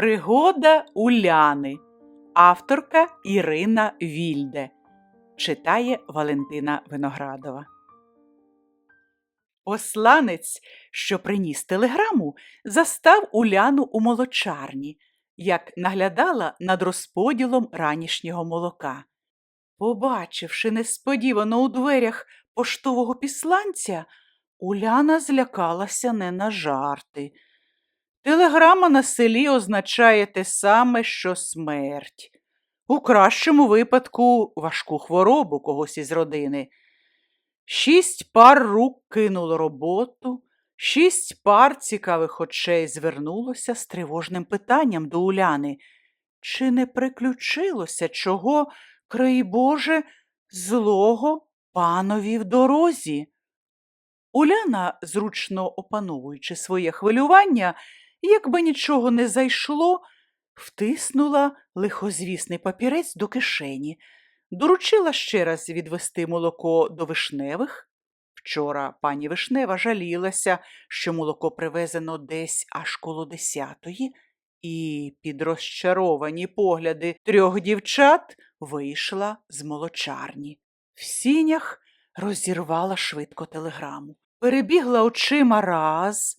Пригода Уляни. Авторка Ірина Вільде. Читає Валентина Виноградова. Посланець, що приніс телеграму, застав Уляну у молочарні, як наглядала над розподілом ранішнього молока. Побачивши несподівано у дверях поштового післанця, Уляна злякалася не на жарти. Телеграма на селі означає те саме, що смерть. У кращому випадку важку хворобу когось із родини. Шість пар рук кинуло роботу, шість пар цікавих очей звернулося з тривожним питанням до Уляни. Чи не приключилося чого, край Боже, злого панові в дорозі? Уляна, зручно опановуючи своє хвилювання, якби нічого не зайшло, втиснула лихозвісний папірець до кишені, доручила ще раз відвести молоко до вишневих. Вчора пані Вишнева жалілася, що молоко привезено десь аж коло десятої, і під розчаровані погляди трьох дівчат вийшла з молочарні. В сінях розірвала швидко телеграму, перебігла очима раз,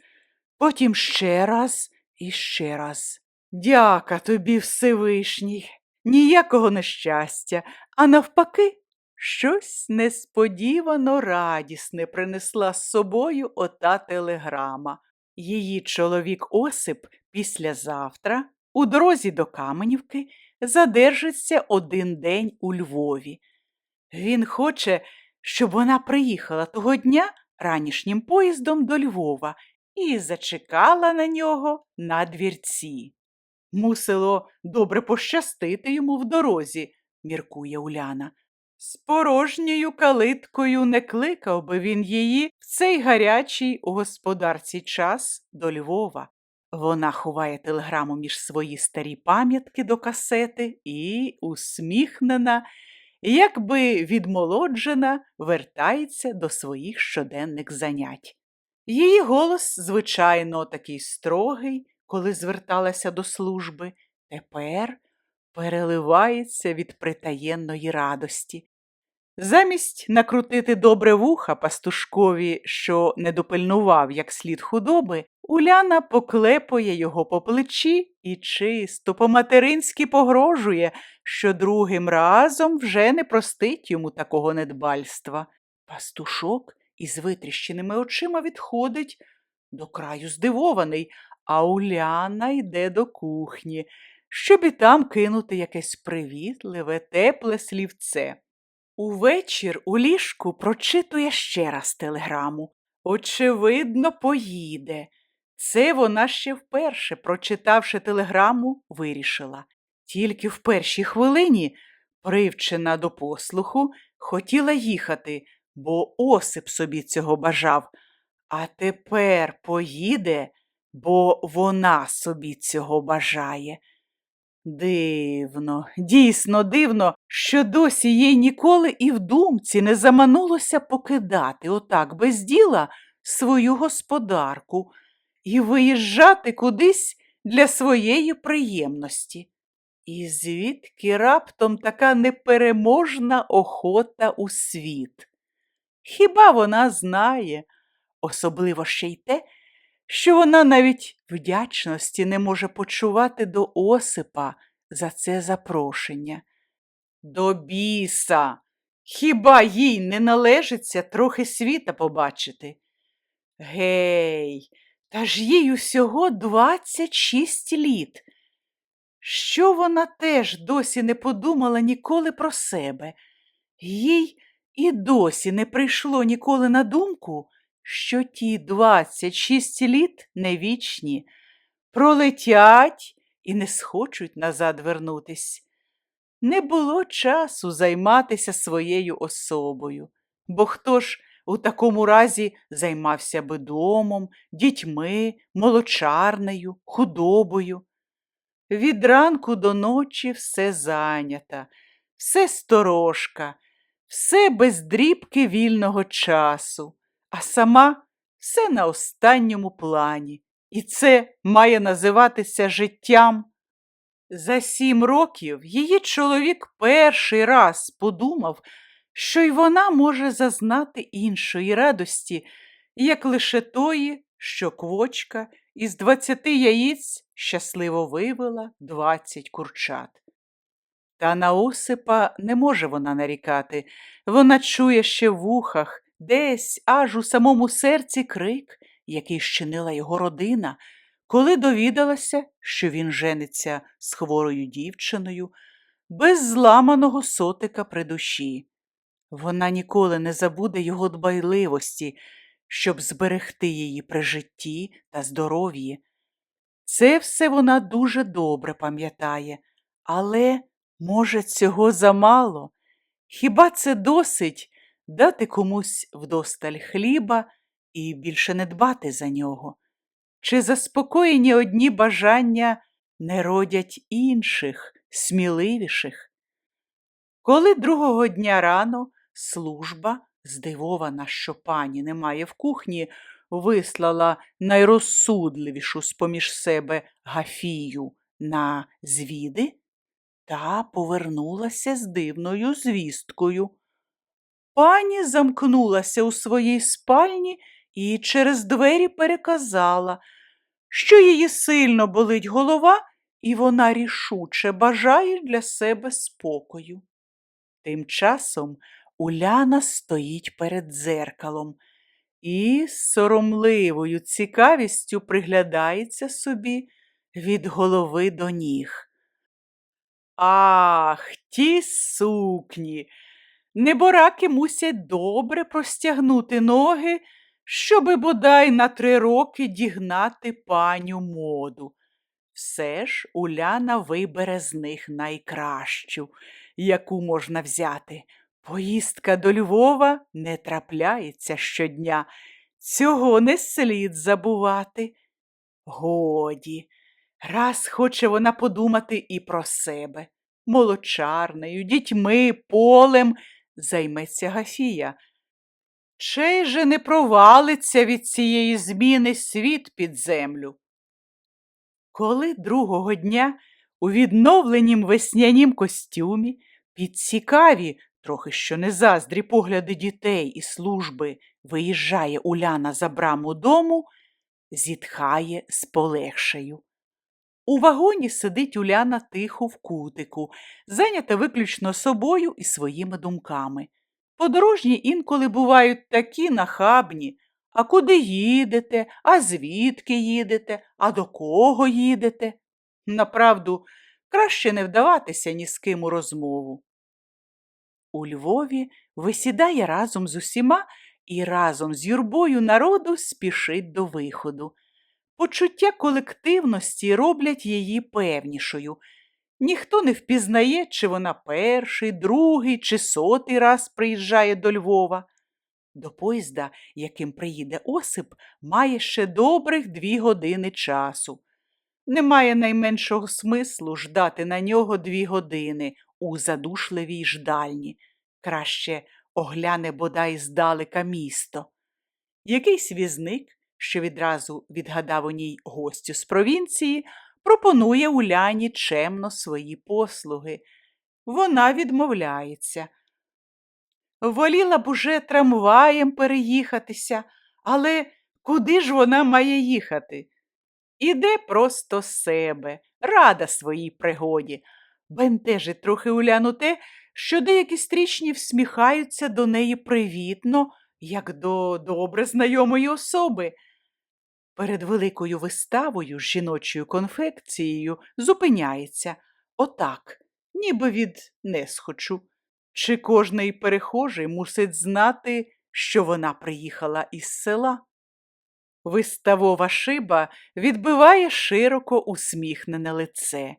потім ще раз і ще раз. Дяка тобі, Всевишній, ніякого нещастя, а навпаки, щось несподівано радісне принесла з собою ота телеграма. Її чоловік Осип післязавтра у дорозі до Каменівки задержиться один день у Львові. Він хоче, щоб вона приїхала того дня ранішнім поїздом до Львова і зачекала на нього на двірці. Мусило добре пощастити йому в дорозі, міркує Уляна. З порожньою калиткою не кликав би він її в цей гарячий у господарці час до Львова. Вона ховає телеграму між свої старі пам'ятки до касети і, усміхнена, якби відмолоджена, вертається до своїх щоденних занять. Її голос, звичайно, такий строгий, коли зверталася до служби, тепер переливається від притаєнної радості. Замість накрутити добре вуха пастушкові, що не допильнував як слід худоби, Уляна поклепує його по плечі і чисто по-материнськи погрожує, що другим разом вже не простить йому такого недбальства. Пастушок із витріщеними очима відходить до краю здивований, а Уляна йде до кухні, щоб і там кинути якесь привітливе, тепле слівце. Увечір у ліжку прочитує ще раз телеграму. Очевидно, поїде. Це вона ще вперше, прочитавши телеграму, вирішила. Тільки в першій хвилині, привчена до послуху, хотіла їхати, бо Осип собі цього бажав. А тепер поїде, бо вона собі цього бажає. Дивно, дійсно дивно, що досі їй ніколи і в думці не заманулося покидати отак без діла свою господарку і виїжджати кудись для своєї приємності. І звідки раптом така непереможна охота у світ? Хіба вона знає, особливо ще й те, що вона навіть вдячності не може почувати до Осипа за це запрошення. До біса! Хіба їй не належиться трохи світа побачити? Гей, та ж їй усього двадцять шість літ. Що вона теж досі не подумала ніколи про себе? Їй і досі не прийшло ніколи на думку, що ті двадцять шість літ не вічні, пролетять і не схочуть назад вернутись. Не було часу займатися своєю особою, бо хто ж у такому разі займався би домом, дітьми, молочарнею, худобою. Від ранку до ночі все зайнята, все сторожка, все без дрібки вільного часу, а сама все на останньому плані. І це має називатися життям. За сім років її чоловік перший раз подумав, що й вона може зазнати іншої радості, як лише тої, що квочка із двадцяти яїць щасливо вивела двадцять курчат. Та на Осипа не може вона нарікати. Вона чує ще в ухах, десь аж у самому серці крик, який щинила його родина, коли довідалася, що він жениться з хворою дівчиною, без зламаного сотика при душі. Вона ніколи не забуде його дбайливості, щоб зберегти її при житті та здоров'ї. Це все вона дуже добре пам'ятає, але, може, цього замало? Хіба це досить дати комусь вдосталь хліба і більше не дбати за нього? Чи заспокоєні одні бажання не родять інших, сміливіших? Коли другого дня рано служба, здивована, що пані немає в кухні, вислала найрозсудливішу з поміж себе Гафію на звіди та повернулася з дивною звісткою. Пані замкнулася у своїй спальні і через двері переказала, що її сильно болить голова, і вона рішуче бажає для себе спокою. Тим часом Уляна стоїть перед дзеркалом і з соромливою цікавістю приглядається собі від голови до ніг. Ах, ті сукні! Небораки мусять добре простягнути ноги, щоби бодай на три роки дігнати паню моду. Все ж Уляна вибере з них найкращу, яку можна взяти. Поїздка до Львова не трапляється щодня. Цього не слід забувати. Годі, раз хоче вона подумати і про себе. Молочарнею, дітьми, полем займеться Гафія. Чей же не провалиться від цієї зміни світ під землю? Коли другого дня у відновленім веснянім костюмі під цікаві, трохи що не заздрі погляди дітей і служби виїжджає Уляна за браму дому, зітхає з полегшею. У вагоні сидить Уляна тихо в кутику, зайнята виключно собою і своїми думками. Подорожні інколи бувають такі нахабні. А куди їдете, а звідки їдете, а до кого їдете? Направду, краще не вдаватися ні з ким у розмову. У Львові висідає разом з усіма і разом з юрбою народу спішить до виходу. Почуття колективності роблять її певнішою. Ніхто не впізнає, чи вона перший, другий чи сотий раз приїжджає до Львова. До поїзда, яким приїде Осип, має ще добрих дві години часу. Немає найменшого смислу ждати на нього дві години у задушливій ждальні. Краще огляне бодай здалека місто. Якийсь візник, що відразу відгадав у ній гостю з провінції, пропонує Уляні чемно свої послуги. Вона відмовляється. Воліла б уже трамваєм переїхатися, але куди ж вона має їхати? Іде просто себе, рада своїй пригоді. Бентежить трохи Уляну те, що деякі стрічні всміхаються до неї привітно, як до добре знайомої особи. Перед великою виставою з жіночою конфекцією зупиняється отак, ніби від несхочу. Чи кожний перехожий мусить знати, що вона приїхала із села? Виставова шиба відбиває широко усміхнене лице.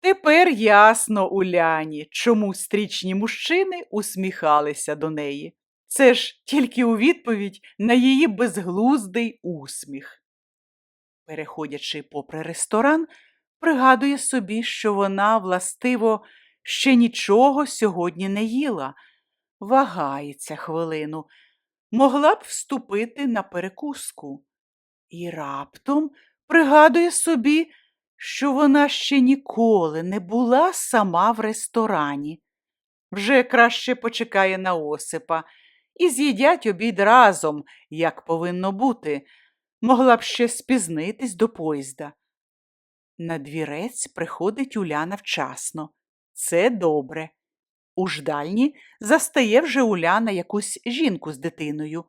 Тепер ясно Уляні, чому стрічні мужчини усміхалися до неї. Це ж тільки у відповідь на її безглуздий усміх. Переходячи попри ресторан, пригадує собі, що вона, властиво, ще нічого сьогодні не їла, вагається хвилину, могла б вступити на перекуску. І раптом пригадує собі, що вона ще ніколи не була сама в ресторані. Вже краще почекає на Осипа і з'їдять обід разом, як повинно бути. Могла б ще спізнитись до поїзда. На двірець приходить Уляна вчасно. Це добре. У ждальні застає вже Уляна якусь жінку з дитиною.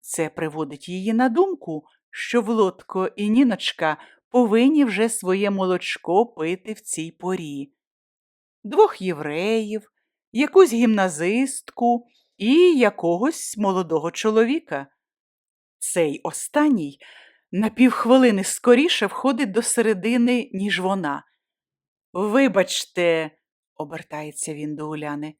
Це приводить її на думку, що Володко і Ніночка повинні вже своє молочко пити в цій порі. Двох євреїв, якусь гімназистку і якогось молодого чоловіка. Цей останній на півхвилини скоріше входить до середини, ніж вона. Вибачте, обертається він до Уляни.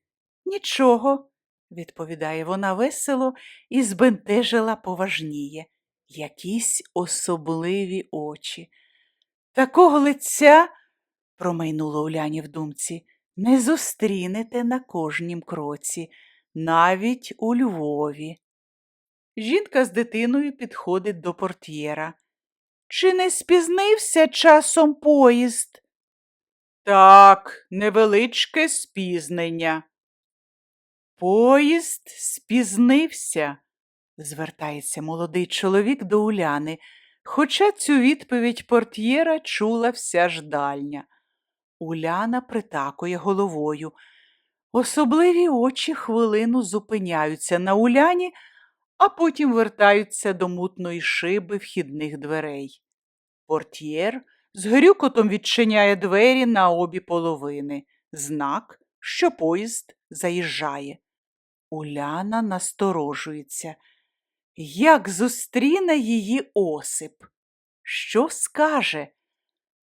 Нічого, відповідає вона весело і збентежила поважніє. Якісь особливі очі. Такого лиця, промайнуло Уляні в думці, не зустрінете на кожнім кроці, навіть у Львові. Жінка з дитиною підходить до портьєра. Чи не спізнився часом поїзд? Так, невеличке спізнення. Поїзд спізнився, звертається молодий чоловік до Уляни, хоча цю відповідь портьєра чула вся ждальня. Уляна притакує головою. Особливі очі хвилину зупиняються на Уляні, а потім вертаються до мутної шиби вхідних дверей. Портьєр з грюкотом відчиняє двері на обі половини, знак, що поїзд заїжджає. Уляна насторожується. Як зустріне її Осип? Що скаже?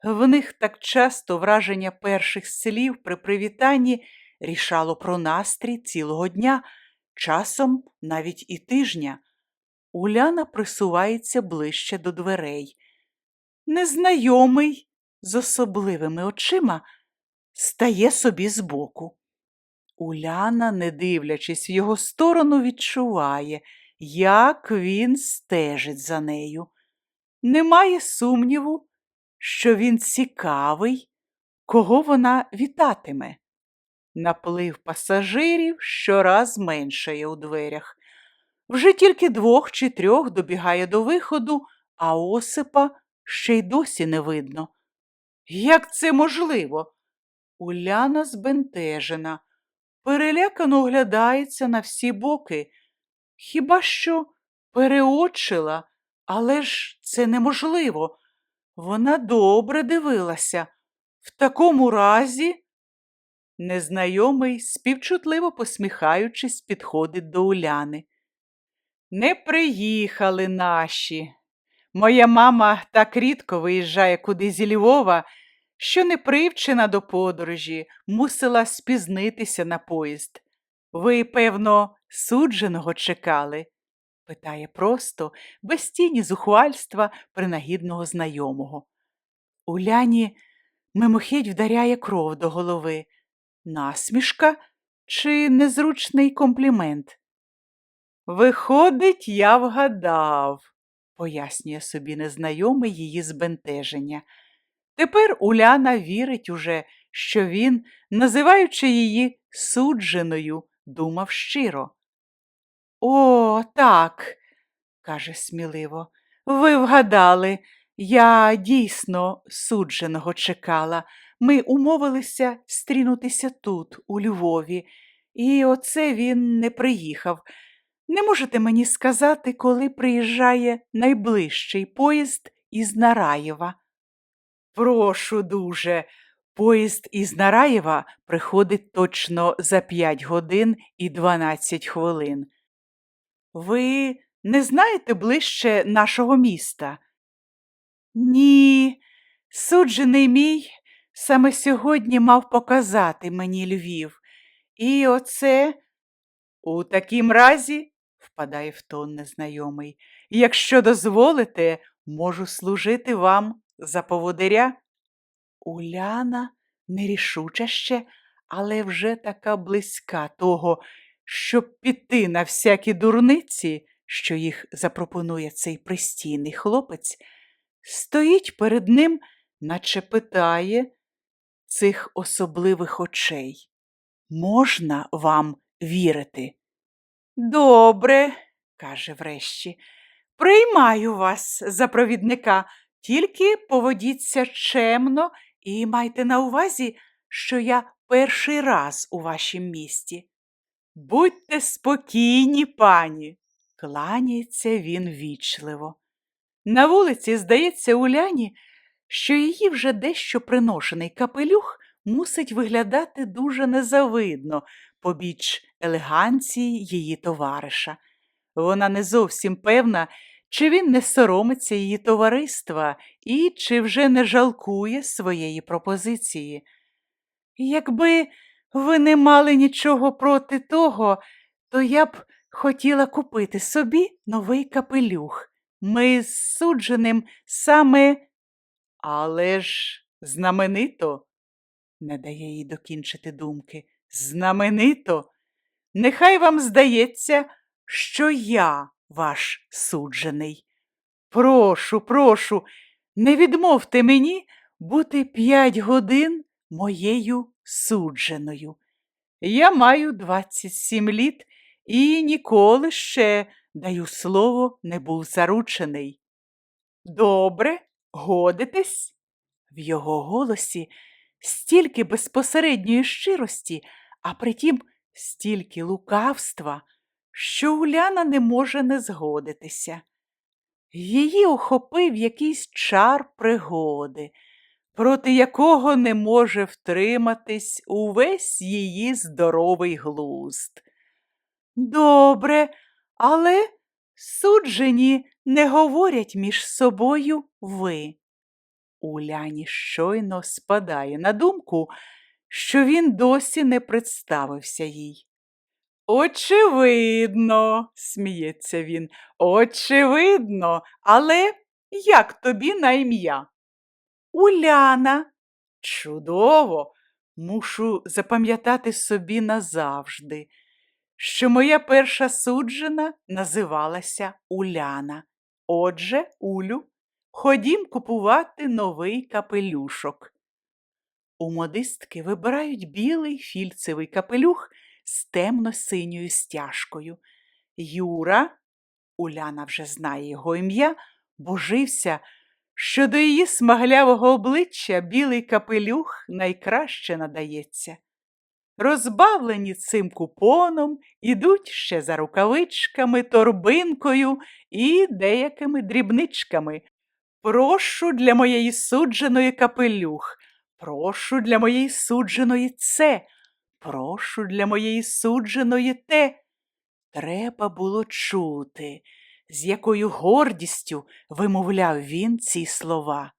В них так часто враження перших слів при привітанні рішало про настрій цілого дня, часом навіть і тижня. Уляна присувається ближче до дверей. Незнайомий з особливими очима стає собі збоку. Уляна, не дивлячись в його сторону, відчуває, як він стежить за нею. Немає сумніву, що він цікавий, кого вона вітатиме. Наплив пасажирів щораз меншає у дверях. Вже тільки двох чи трьох добігає до виходу, а Осипа ще й досі не видно. Як це можливо? Уляна збентежена, перелякано оглядається на всі боки. Хіба що переочила, але ж це неможливо. Вона добре дивилася. В такому разі. Незнайомий, співчутливо посміхаючись, підходить до Уляни. Не приїхали наші. Моя мама так рідко виїжджає куди зі Львова, що не привчена до подорожі, мусила спізнитися на поїзд. Ви, певно, судженого чекали? питає просто, без тіні зухвальства принагідного знайомого. Уляні мимохідь вдаряє кров до голови. Насмішка чи незручний комплімент? Виходить, я вгадав, пояснює собі незнайомий її збентеження. Тепер Уляна вірить уже, що він, називаючи її судженою, думав щиро. О, так, каже сміливо, ви вгадали, я дійсно судженого чекала. Ми умовилися стрінутися тут, у Львові, і оце він не приїхав. Не можете мені сказати, коли приїжджає найближчий поїзд із Нараєва? Прошу дуже. Поїзд із Нараєва приходить точно за 5 годин і 12 хвилин. Ви не знаєте ближче нашого міста? Ні, суджений мій саме сьогодні мав показати мені Львів. І оце у такім разі, впадає в тон незнайомий, якщо дозволите, можу служити вам за поводиря. Уляна нерішуча ще, але вже така близька того, щоб піти на всякі дурниці, що їх запропонує цей пристійний хлопець, стоїть перед ним, наче питає цих особливих очей. Можна вам вірити? Добре, каже врешті, приймаю вас за провідника, тільки поводіться чемно і майте на увазі, що я перший раз у вашім місті. Будьте спокійні, пані, кланяється він вічливо. На вулиці, здається, Уляні, що її вже дещо приношений капелюх мусить виглядати дуже незавидно побіч елеганції її товариша. Вона не зовсім певна, чи він не соромиться її товариства і чи вже не жалкує своєї пропозиції. Якби ви не мали нічого проти того, то я б хотіла купити собі новий капелюх. Ми з судженим саме. Але ж знаменито, не дає їй докінчити думки. Знаменито. Нехай вам здається, що я ваш суджений. Прошу, прошу, не відмовте мені бути п'ять годин моєю судженою. Я маю 27 літ і ніколи ще, даю слово, не був заручений. Добре, годитесь? В його голосі стільки безпосередньої щирості, а притім стільки лукавства, що Уляна не може не згодитися. Її охопив якийсь чар пригоди, проти якого не може втриматись увесь її здоровий глузд. Добре, але суджені не говорять між собою ви. Уляні щойно спадає на думку, що він досі не представився їй. Очевидно, сміється він, очевидно, але як тобі на ім'я? Уляна. Чудово, мушу запам'ятати собі назавжди, що моя перша суджена називалася Уляна. Отже, Улю, ходім купувати новий капелюшок. У модистки вибирають білий фільцевий капелюх з темно-синьою стяжкою. Юра, Уляна вже знає його ім'я, божився, що до її смаглявого обличчя білий капелюх найкраще надається. Розбавлені цим купоном ідуть ще за рукавичками, торбинкою і деякими дрібничками. Прошу для моєї судженої капелюх, прошу для моєї судженої це, прошу для моєї судженої те. Треба було чути, з якою гордістю вимовляв він ці слова.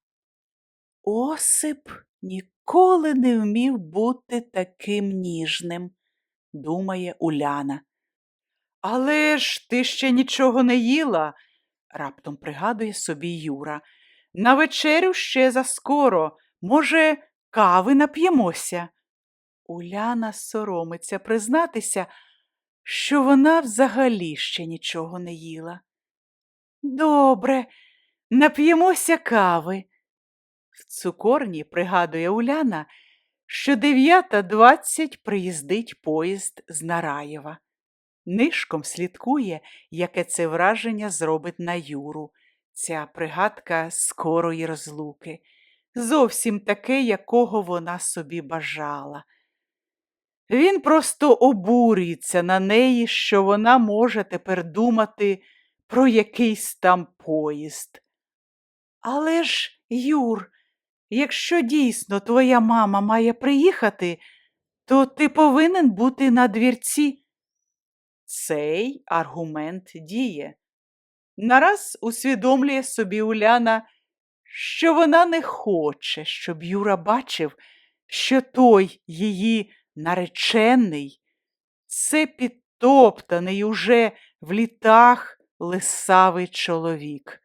Осип ніколи не вмів бути таким ніжним, думає Уляна. Але ж ти ще нічого не їла, раптом пригадує собі Юра. На вечерю ще заскоро. Може, кави нап'ємося. Уляна соромиться признатися, що вона взагалі ще нічого не їла. Добре, нап'ємося кави. В цукорні пригадує Уляна, що дев'ята двадцять приїздить поїзд з Нараєва. Нишком слідкує, яке це враження зробить на Юру, ця пригадка скорої розлуки, зовсім таке, якого вона собі бажала. Він просто обурюється на неї, що вона може тепер думати про якийсь там поїзд. Але ж, Юр, якщо дійсно твоя мама має приїхати, то ти повинен бути на двірці. Цей аргумент діє. Нараз усвідомлює собі Уляна, що вона не хоче, щоб Юра бачив, що той її наречений, це підтоптаний уже в літах лисавий чоловік.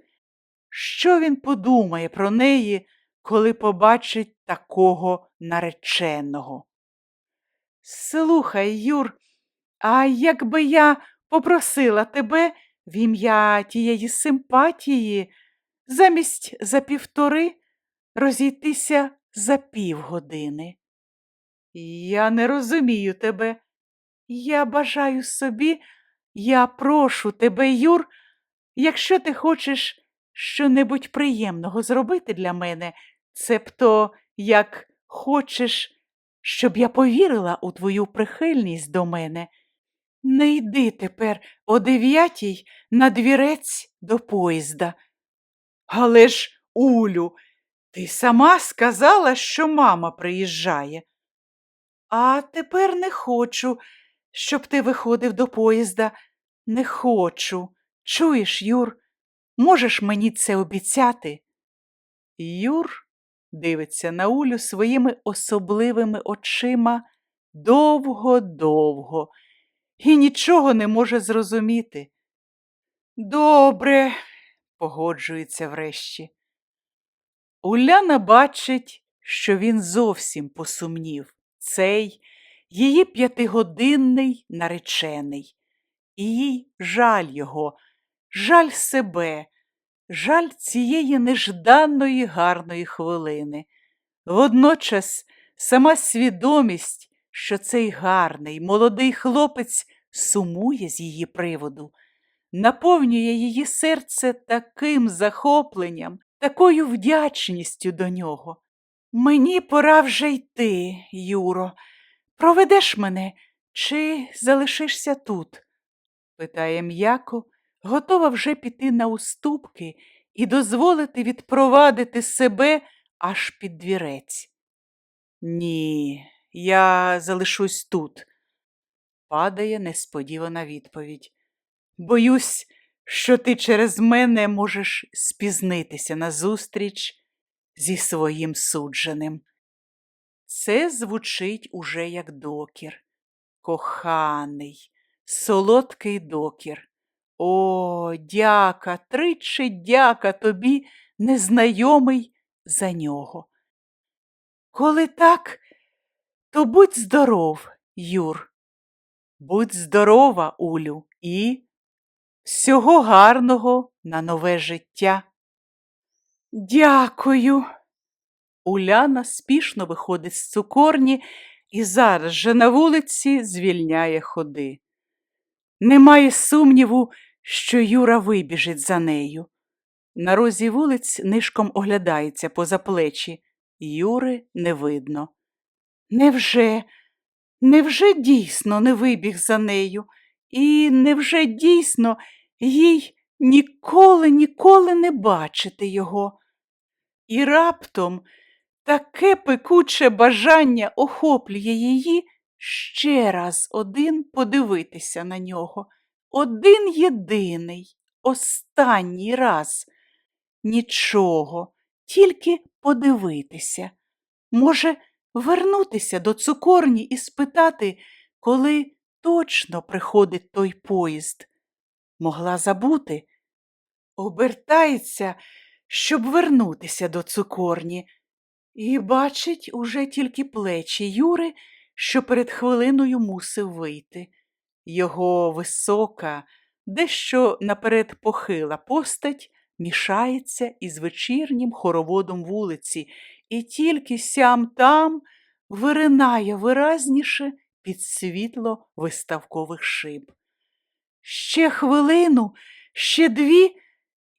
Що він подумає про неї, коли побачить такого нареченого? Слухай, Юр, а якби я попросила тебе в ім'я тієї симпатії замість за півтори розійтися за півгодини. Я не розумію тебе. Я бажаю собі, я прошу тебе, Юр, якщо ти хочеш щонебудь приємного зробити для мене, цебто як хочеш, щоб я повірила у твою прихильність до мене, не йди тепер о дев'ятій на двірець до поїзда. Але ж, Улю, ти сама сказала, що мама приїжджає. А тепер не хочу, щоб ти виходив до поїзда. Не хочу. Чуєш, Юр, можеш мені це обіцяти? Юр дивиться на Улю своїми особливими очима довго-довго і нічого не може зрозуміти. Добре, погоджується врешті. Уляна бачить, що він зовсім посумнів, цей її п'ятигодинний наречений. І їй жаль його, жаль себе, жаль цієї нежданної гарної хвилини. Водночас сама свідомість, що цей гарний, молодий хлопець сумує з її приводу, наповнює її серце таким захопленням, такою вдячністю до нього. Мені пора вже йти, Юро. Проведеш мене чи залишишся тут? питає м'яко, готова вже піти на уступки і дозволити відпровадити себе аж під двірець. Ні, я залишусь тут, падає несподівана відповідь. Боюсь, що ти через мене можеш спізнитися на зустріч зі своїм судженим. Це звучить уже як докір. Коханий, солодкий докір. О, дяка, тричі дяка тобі, незнайомий за нього. Коли так, то будь здоров, Юр. Будь здорова, Улю, і всього гарного на нове життя. Дякую. Уляна спішно виходить з цукорні і зараз же на вулиці звільняє ходи. Немає сумніву, що Юра вибіжить за нею. На розі вулиць нишком оглядається поза плечі. Юри не видно. Невже, невже дійсно не вибіг за нею? І невже дійсно їй ніколи, ніколи не бачити його? І раптом таке пекуче бажання охоплює її ще раз один подивитися на нього. Один єдиний, останній раз. Нічого, тільки подивитися. Може, вернутися до цукорні і спитати, коли точно приходить той поїзд. Могла забути. Обертається, щоб вернутися до цукорні, і бачить уже тільки плечі Юри, що перед хвилиною мусив вийти. Його висока, дещо наперед похила постать мішається із вечірнім хороводом вулиці, і тільки сям там виринає виразніше під світло виставкових шиб. Ще хвилину, ще дві,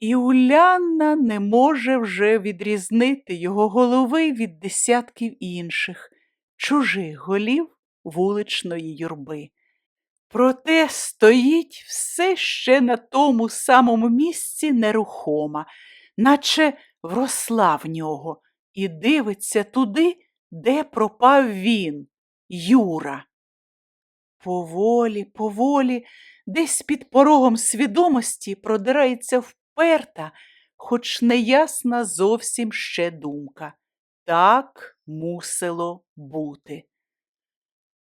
і Уляна не може вже відрізнити його голови від десятків інших, чужих голів вуличної юрби. Проте стоїть все ще на тому самому місці нерухома, наче вросла в нього, і дивиться туди, де пропав він, Юра. Поволі, поволі, десь під порогом свідомості продирається вперта, хоч неясна зовсім ще думка. Так мусило бути.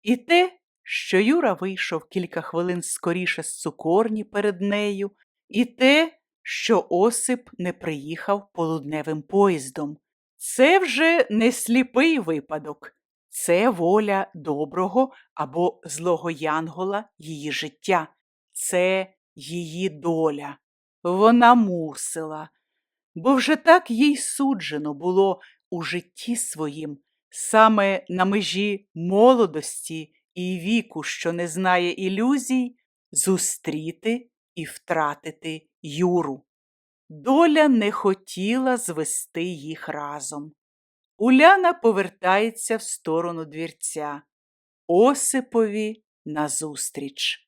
І те, що Юра вийшов кілька хвилин скоріше з цукорні перед нею, і те, що Осип не приїхав полудневим поїздом. Це вже не сліпий випадок, це воля доброго або злого янгола її життя, це її доля. Вона мусила, бо вже так їй суджено було у житті своїм, саме на межі молодості і віку, що не знає ілюзій, зустріти і втратити Юру. Доля не хотіла звести їх разом. Уляна повертається в сторону двірця. Осипові назустріч.